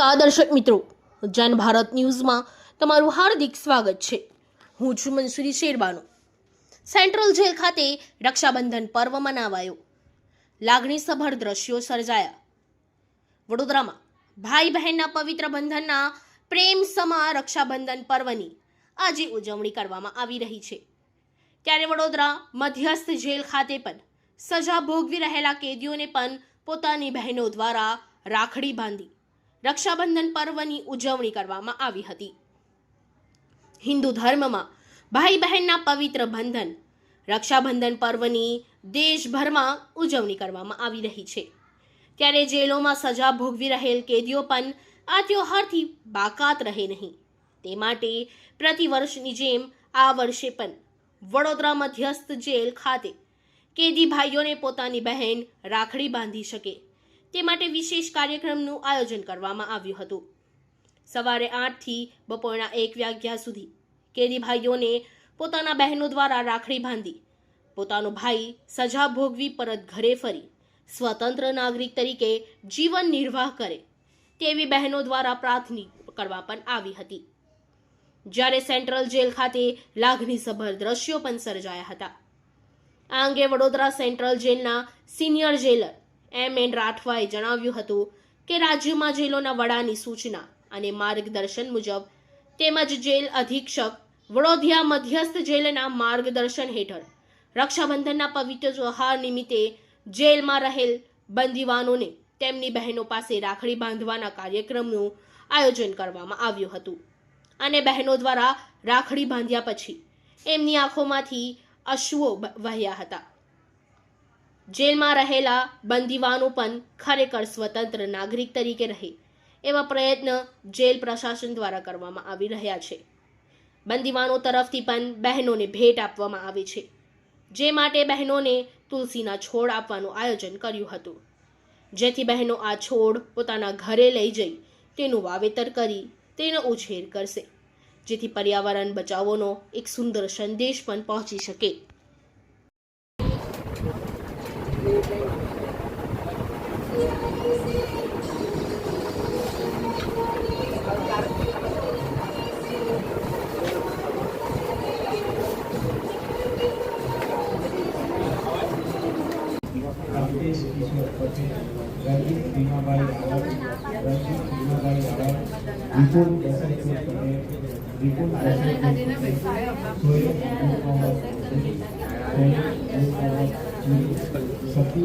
નમસ્કાર દર્શક મિત્રો? જન ભારત ન્યૂઝમાં તમારું હાર્દિક સ્વાગત છે. હું છું મનસુરી શેરબાનો. સેન્ટ્રલ જેલ ખાતે રક્ષાબંધન પર્વ મનાવાયો. લાગણીસભર દ્રશ્યો સર્જાયા. વડોદરામાં ભાઈ બહેનના પવિત્ર બંધનના પ્રેમ સમા રક્ષાબંધન પર્વની આજે ઉજવણી કરવામાં આવી રહી છે. ત્યારે વડોદરા મધ્યસ્થ જેલ ખાતે પણ સજા ભોગવી રહેલા કેદીઓને પણ પોતાની બહેનો દ્વારા રાખડી બાંધી. રક્ષાબંધન પર્વની ઉજવણી કરવામાં આવી હતી. હિન્દુ ધર્મમાં ભાઈ બહેનના પવિત્ર બંધન, રક્ષાબંધન પર્વની દેશભરમાં ઉજવણી કરવામાં આવી રહી છે. ત્યારે જેલોમાં સજા ભોગવી રહેલ કેદીઓ પણ આ ત્યોહારથી બાકાત રહે નહીં. તે માટે પ્રતિવર્ષની જેમ આ વર્ષે પણ વડોદરા મધ્યસ્થ જેલ ખાતે કેદી ભાઈઓને પોતાની બહેન રાખડી બાંધી શકે. તે માટે વિશેષ કાર્યક્રમનું આયોજન કરવામાં આવ્યું હતું. સવારે આઠથી બપોરના એક વાગ્યા સુધી કેદી ભાઈઓને પોતાના બહેનો દ્વારા રાખડી બાંધી, પોતાનો ભાઈ સજા ભોગવી પરત ઘરે ફરી, સ્વતંત્ર નાગરિક તરીકે જીવન નિર્વાહ કરે તેવી બહેનો દ્વારા પ્રાર્થના કરવા પણ આવી હતી. જ્યારે સેન્ટ્રલ જેલ ખાતે લાગણીસભર દ્રશ્યો પણ સર્જાયા હતા. આ અંગે વડોદરા સેન્ટ્રલ જેલના સિનિયર જેલર એમ એન રાઠવાએ જણાવ્યું હતું કે રાજ્યમાં જેલોના વડાની સૂચના અને માર્ગદર્શન મુજબ તેમજ જેલ અધિક્ષક વડોદિયા મધ્યસ્થ જેલના માર્ગદર્શન હેઠળ રક્ષાબંધનના પવિત્ર ત્યોહાર નિમિત્તે જેલમાં રહેલ બંદીવાનોને તેમની બહેનો પાસે રાખડી બાંધવાના કાર્યક્રમનું આયોજન કરવામાં આવ્યું હતું અને બહેનો દ્વારા રાખડી બાંધ્યા પછી એમની આંખોમાંથી અશ્રુઓ વહ્યા હતા. જેલમાં રહેલા બંદીવાનો પણ ખરેખર સ્વતંત્ર નાગરિક તરીકે રહે, એવા પ્રયત્ન જેલ પ્રશાસન દ્વારા કરવામાં આવી રહ્યા છે. બંદીવાનો તરફથી પણ બહેનોને ભેટ આપવામાં આવે છે, જે માટે બહેનોને તુલસીના છોડ આપવાનું આયોજન કર્યું હતું. જેથી બહેનો આ છોડ પોતાના ઘરે લઈ જઈ તેનું વાવેતર કરી તેનો ઉછેર કરશે, જેથી પર્યાવરણ બચાવોનો એક સુંદર સંદેશ પણ પહોંચી શકે. રંજીત ભીમાભાઈ રાવત રંજીત ભીમાભાઈ રાવત વિપુલ દશરથભાઈ પટેલ વિપુલ દશરથભાઈ સોયબ અનુપમા સોયબ અનુપમા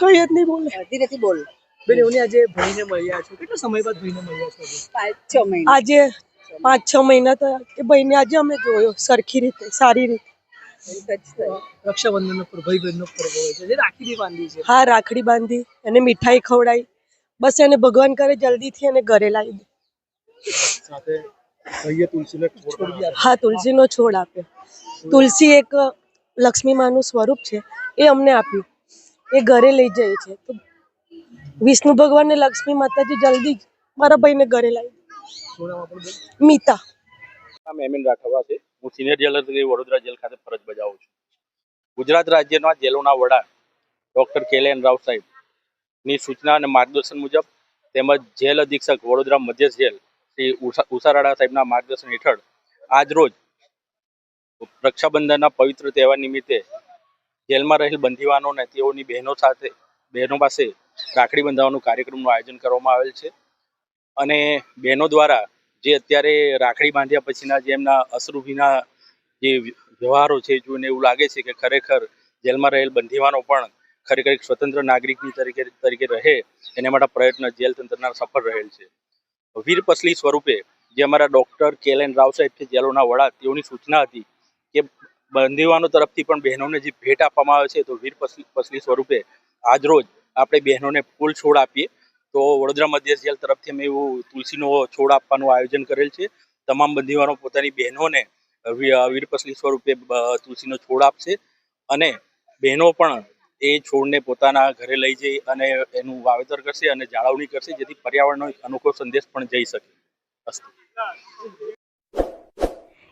કઈ જ નહીં બોલે. ધીરેથી બોલ. બેન એવું આજે ભાઈને મળ્યા છો. કેટલો સમય બાદ ભાઈને મળ્યા છો પાંચ છ મહિના. આજે પાંચ છ મહિના થયા. એ ભાઈને આજે અમે જોયો સરખી રીતે સારી રીતે. રક્ષાબંધનનો પર્વ ભાઈ બહેનનો પર્વ હોય છે. જે બાંધી છે. હા રાખડી બાંધી. એને મીઠાઈ ખવડાવી બસ એને ભગવાન કરે જલ્દીથી એને ઘરે લાવી દે. સાથે અહીંયા તુલસીને છોડ હા તુલસીનો છોડ આપ્યો તુલસી એક લક્ષ્મી માનું સ્વરૂપ છે. એ અમને આપ્યું. એ ઘરે લઈ જાય છે. તો વિષ્ણુ ભગવાન ને લક્ષ્મી માતાજી જલ્દી જ મારા ભાઈને ઘરે લાવી? મીતા. નામ એન રાઠવા છે. હું સિનિયર જેલર તરીકે વડોદરા જેલ ખાતે ફરજ બજાવું છું. ગુજરાત રાજ્યના જેલોના વડા ડૉક્ટર કેલેન રાવ સાહેબની સૂચના અને માર્ગદર્શન મુજબ તેમજ જેલ અધિક્ષક વડોદરા મધ્ય જેલ શ્રી ઉષા, ઉષારાડા સાહેબના માર્ગદર્શન હેઠળ આજ રોજ રક્ષાબંધનના પવિત્ર તહેવાર નિમિત્તે જેલમાં રહેલ બંધીવાનો અને તેઓની બહેનો સાથે, બહેનો પાસે રાખડી બંધાવવાનું કાર્યક્રમનું આયોજન કરવામાં આવેલ છે. અને બહેનો દ્વારા જે અત્યારે રાખડી બાંધ્યા પછીના જે એમના અશ્રુભીના જે વ્યવહારો છે જોઈને એવું લાગે છે કે ખરેખર જેલમાં રહેલ બંધીવાનો પણ ખરેખર એક સ્વતંત્ર નાગરિકની તરીકે તરીકે રહે, એના માટે પ્રયત્ન જેલ તંત્રના સફળ રહેલ છે. વીર પસલી સ્વરૂપે જે અમારા ડૉક્ટર કેલેન રાવ સાહેબ છે, જેલોના વડા, તેઓની સૂચના હતી કે બંદીવાનો તરફથી પણ બહેનોને જે ભેટ આપવામાં આવે છે, તો વીર પસલી પસલી સ્વરૂપે આજરોજ આપણે બહેનોને ફૂલ છોડ આપીએ. તો વડોદરા મધ્ય જેલ તરફથી અમે એવું તુલસીનો છોડ આપવાનું આયોજન કરેલ છે. તમામ બંદીવાનો પોતાની બહેનોને વીર વીરપસલી સ્વરૂપે તુલસીનો છોડ આપશે. અને બહેનો પણ એ છોડને પોતાના ઘરે લઈ જઈ અને એનું વાવેતર કરશે અને જાળવણી કરશે, જેથી પર્યાવરણનો અનોખો સંદેશ પણ જઈ શકે. અસ્તુ.